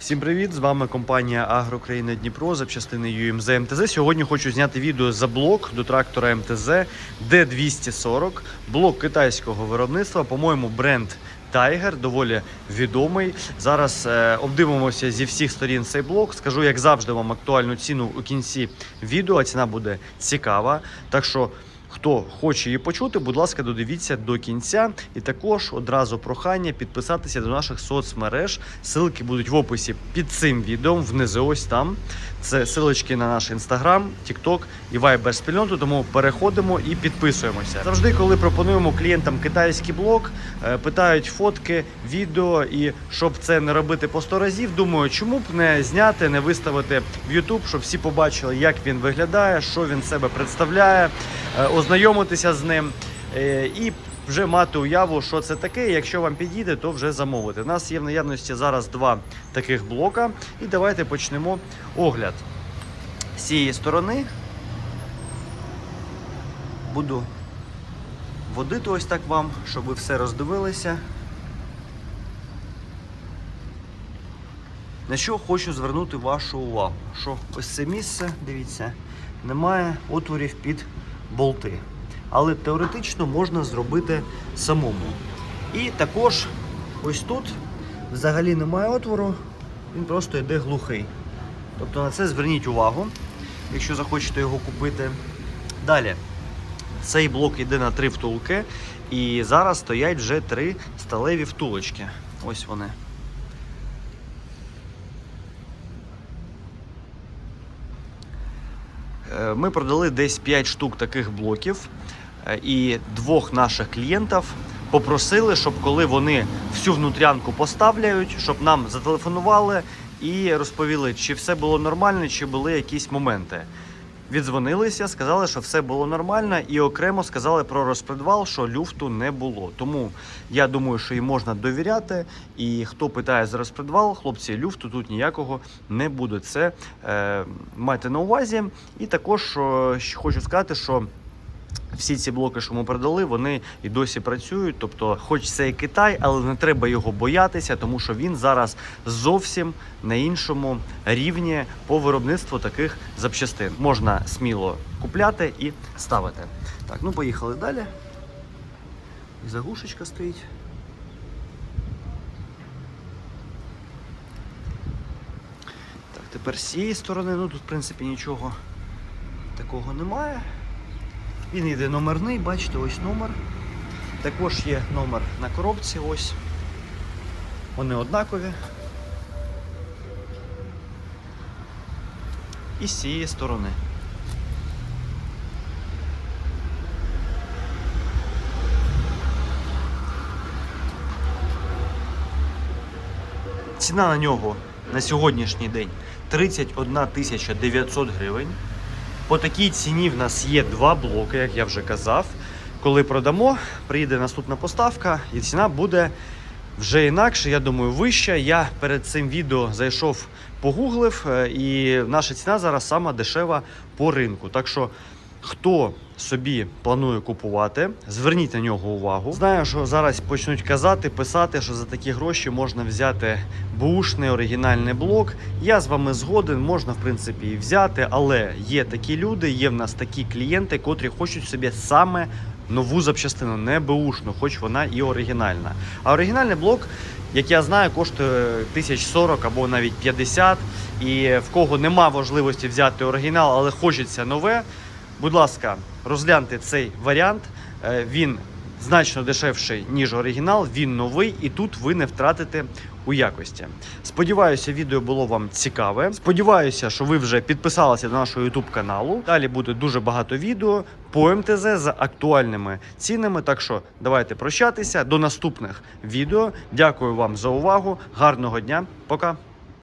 Всім привіт! З вами компанія Агрокраїна Дніпро запчастини UMZ МТЗ. Сьогодні хочу зняти відео за блок до трактора МТЗ D240, блок китайського виробництва. По-моєму, бренд Tiger доволі відомий. Зараз е, обдивимося зі всіх сторін цей блок. Скажу, як завжди, вам актуальну ціну у кінці відео. Ціна буде цікава. Так що. Хто хоче її почути, будь ласка, додивіться до кінця. І також одразу прохання підписатися до наших соцмереж. Силки будуть в описі під цим відео, внизу ось там. Це силочки на наш інстаграм, тікток і Viber спільноту. Тому переходимо і підписуємося. Завжди, коли пропонуємо клієнтам китайський блог, е, питають фотки, відео, і щоб це не робити по 100 разів, думаю, чому б не зняти, не виставити в YouTube, щоб всі побачили, як він виглядає, що він себе представляє, ознайомитися з ним. е, І вже мати уяву, що це таке. Якщо вам підійде, то вже замовити. У нас є в наявності зараз два таких блока. І давайте почнемо огляд. З цієї сторони буду водити ось так вам, щоб ви все роздивилися. На що хочу звернути вашу увагу? Що ось це місце, дивіться, немає отворів під болти. Але теоретично можна зробити самому. І також ось тут взагалі немає отвору, він просто йде глухий. Тобто на це зверніть увагу, якщо захочете його купити. Далі. Цей блок йде на три втулки, і зараз стоять вже три сталеві втулочки. Ось вони. Ми продали десь 5 штук таких блоків, е, і двох наших клієнтів попросили, щоб коли вони всю внутрянку поставляють, щоб нам зателефонували і розповіли, чи все було нормально, чи були якісь моменти. Віддзвонилися, сказали, що все було нормально, і окремо сказали про розпредвал, що люфту не було. Тому я думаю, що їм можна довіряти. І хто питає за розпредвал, хлопці, люфту тут ніякого не буде. Це е, майте на увазі. І також що, хочу сказати, що. Всі ці блоки, що ми продали, вони і досі працюють. Тобто, хоч це і Китай, але не треба його боятися, тому що він зараз зовсім на іншому рівні по виробництву таких запчастин. Можна сміло купляти і ставити. Так, ну поїхали далі. І заглушечка стоїть. Так, тепер з цієї сторони, ну тут в принципі нічого такого немає. Він йде номерний, бачите, ось номер. Також є номер на коробці, ось. Вони однакові. І з цієї сторони. Ціна на нього на сьогоднішній день 31 тисяча 900 гривень. По такій ціні в нас є два блоки, як я вже казав. Коли продамо, приїде наступна поставка, і ціна буде вже інакше, я думаю, вища. Я перед цим відео зайшов, погуглив, е, і наша ціна зараз сама дешева по ринку. Так що, хто собі планує купувати, зверніть на нього увагу. Знаю, що зараз почнуть казати, писати, що за такі гроші можна взяти бушний оригінальний блок. Я з вами згоден, можна в принципі і взяти, але є такі люди, є в нас такі клієнти, котрі хочуть собі саме нову запчастину, не бушну, хоч вона і оригінальна. А оригінальний блок, як я знаю, коштує 1040 або навіть 50. І в кого нема можливості взяти оригінал, але хочеться нове. Будь ласка, розгляньте цей варіант. Е, Він значно дешевший, ніж оригінал, він новий, і тут ви не втратите у якості. Сподіваюся, відео було вам цікаве. Сподіваюся, що ви вже підписалися до нашого YouTube каналу. Далі буде дуже багато відео по МТЗ з актуальними цінами. Так що давайте прощатися до наступних відео. Дякую вам за увагу. Гарного дня, пока.